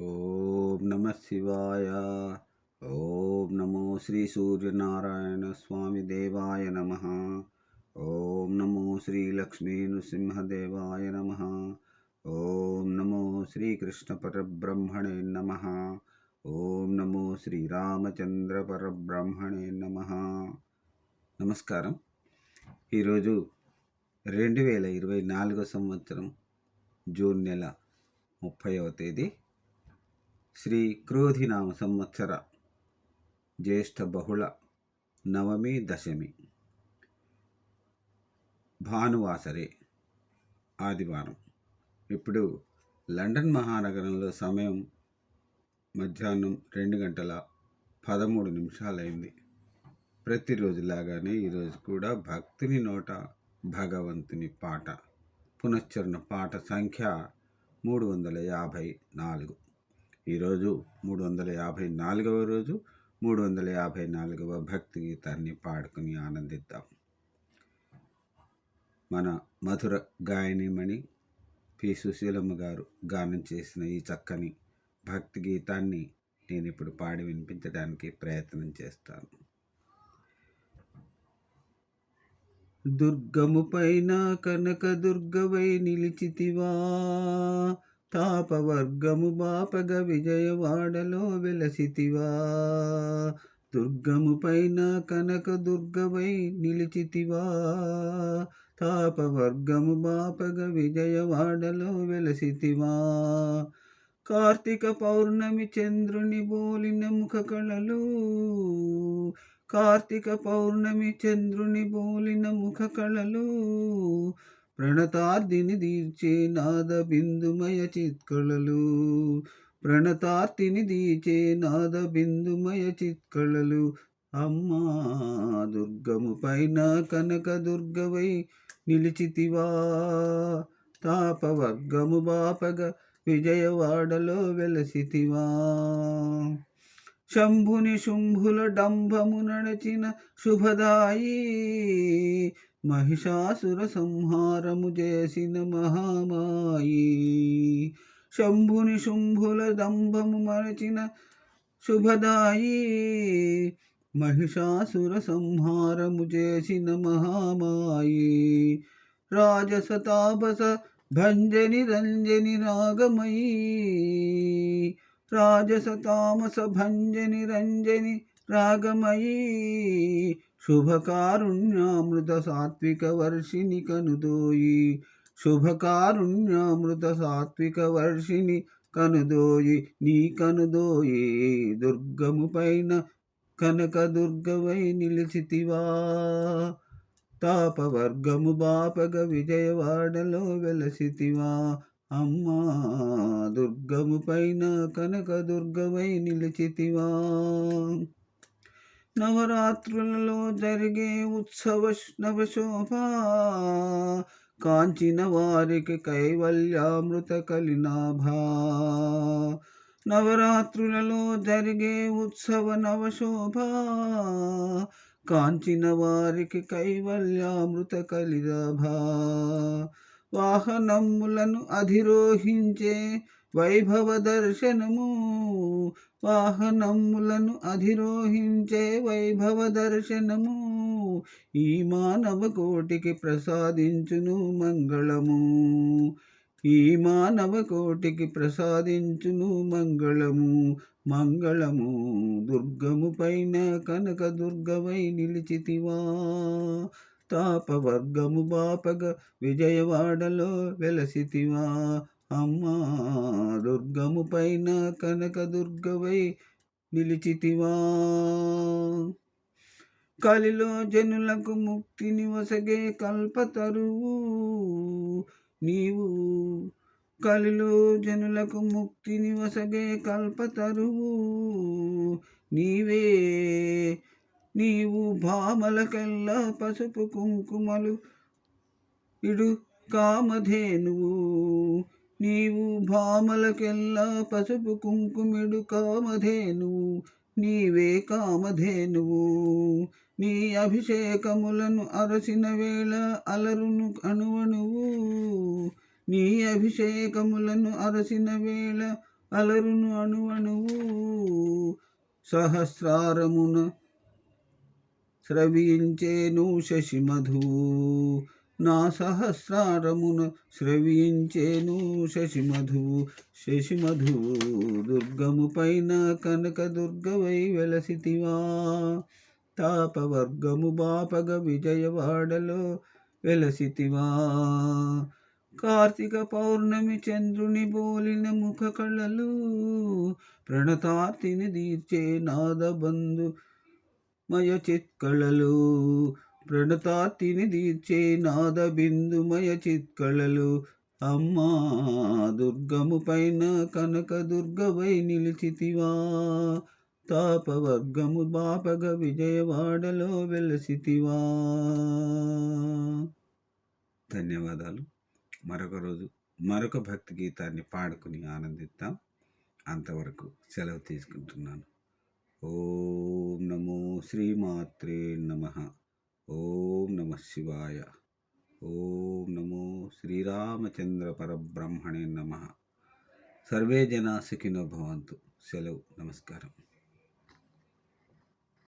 ఓం నమ శివాయ. ఓం నమో శ్రీ సూర్యనారాయణ స్వామి దేవాయ నమ. ఓం నమో శ్రీ లక్ష్మీ నృసింహదేవాయ నమ. ఓం నమో శ్రీకృష్ణ పరబ్రహ్మణే నమ. ఓం నమో శ్రీరామచంద్ర పరబ్రహ్మణే నమ. నమస్కారం. ఈరోజు రెండు వేల ఇరవై నాలుగో సంవత్సరం జూన్ నెల ముప్పైవ తేదీ. శ్రీ క్రోధినామ సంవత్సర జ్యేష్ఠ బహుళ నవమి దశమి. భానువాసరే ఆదివారం. ఇప్పుడు లండన్ మహానగరంలో సమయం మధ్యాహ్నం రెండు గంటల పదమూడు నిమిషాలైంది. ప్రతిరోజులాగానే ఈరోజు కూడా భక్తిని నోట భగవంతుని పాట పునశ్చరణ పాట సంఖ్య మూడు వందల యాభై నాలుగు. ఈరోజు మూడు వందల యాభై నాలుగవ రోజు మూడు వందల యాభై నాలుగవ భక్తి గీతాన్ని పాడుకుని ఆనందిద్దాం. మన మధుర గాయనిమణి పి. సుశీలమ్మ గారు గానం చేసిన ఈ చక్కని భక్తి గీతాన్ని నేను ఇప్పుడు పాడి వినిపించడానికి ప్రయత్నం చేస్తాను. దుర్గము పైన కనక దుర్గవై నిలిచితివా తాపవర్గము బాపగ విజయవాడలో వెలసితివా. దుర్గము పైన కనక దుర్గవై నిలిచితివా. తాపవర్గము బాపగ విజయవాడలో వెలసితివా. కార్తీక పౌర్ణమి చంద్రుని బోలిన ముఖ కళలు. కార్తీక పౌర్ణమి చంద్రుని బోలిన ముఖ కళలు. ప్రణతార్దిని దీర్చే నాద బిందుమయ చిత్కళలు. ప్రణతార్థిని దీచే నాద బిందుమయ చిత్కళలు. అమ్మా దుర్గము పైన కనక దుర్గవై నిలిచితివా. తాపవర్గము బాపగ విజయవాడలో వెలసితివా. శంభుని శుంభుల డంభము నడచిన శుభదాయి మహిషాసుర సంహారము చేసిన మహామాయి. శంభుని శుంభుల దంభము మరచిన శుభదాయి మహిషాసుర సంహారము చేసిన మహామాయి. రాజసతాపస భంజని రంజని రాగమయీ. రాజస తామస భంజని రంజని రాగమయీ శుభకారుణ్యామృత సాత్విక వర్షిణి కనుదోయి. శుభకారుణ్యామృత సాత్విక వర్షిణి కనుదోయి. నీ కనుదోయి దుర్గము పైన కనక దుర్గవై నిలిచితివా. తాపవర్గము బాపగ విజయవాడలో వెలసితివా. అమ్మా దుర్గము పైన కనక దుర్గమై నిలిచితివా. నవరాత్రులలో జరిగే ఉత్సవ నవశోభ కాంచిన వారికి కైవల్యామృత కలినాభా. నవరాత్రులలో జరిగే ఉత్సవ నవశోభ కాంచిన వారికి కైవల్యామృత కలినాభా. వాహనములను అధిరోహించే వైభవ దర్శనము. వాహనములను అధిరోహించే వైభవ దర్శనము. ఈ మానవ కోటికి ప్రసాదించును మంగళము. ఈ మానవ కోటికి ప్రసాదించును మంగళము. మంగళము దుర్గము పైన కనక దుర్గవై నిలిచితివా. తాపవర్గము బాపగ విజయవాడలో వెలసితివా? అమ్మా దుర్గము పైన కనక దుర్గవై నిలిచితివా? కలిలో జనులకు ముక్తిని వసగే కల్పతరువు నీవు. కలిలో జనులకు ముక్తిని వసగే కల్పతరువు నీవే. నీవు భామలకెల్లా పసుపు కుంకుమలు ఇడు కామధేనువు. నీవు భామలకెల్లా పసుపు కుంకుమిడు కామధేనువు. నీవే కామధేనువు. నీ అభిషేకములను అరసిన వేళ అలరును అణువణువు నీ అభిషేకములను అరసిన వేళ అలరును అణువణువు. సహస్రారమున స్రవించేను శశిమధు. నా సహస్రారమున స్రవించేను శశిమధు. శశిమధు దుర్గము పైన కనక దుర్గవై వెలసితివా. తాపవర్గము బాపగ విజయవాడలో వెలసితివా. కార్తీక పౌర్ణమి చంద్రుని బోలిన ముఖ కళలు ప్రణతార్తిని దీర్చే నాదబంధు మయ చిత్కళలు ప్రణతాతిని దీర్చే నాద బిందుమయ చిత్కళలు. అమ్మా దుర్గము పైన కనక దుర్గవై నిలిచితివా. తాపవర్గము బాపగ విజయవాడలో వెలసితివా. ధన్యవాదాలు. మరొక రోజు మరొక భక్తి గీతాన్ని పాడుకుని ఆనందిద్దాం. అంతవరకు సెలవు తీసుకుంటున్నాను. ఓం నమో శ్రీమాత్రే నమ. ఓం నమ శివాయ. ఓం నమో శ్రీరామచంద్ర పరబ్రహ్మణే నమ. సర్వే జనా సుఖినో భవంతు. సెలవు. నమస్కారం.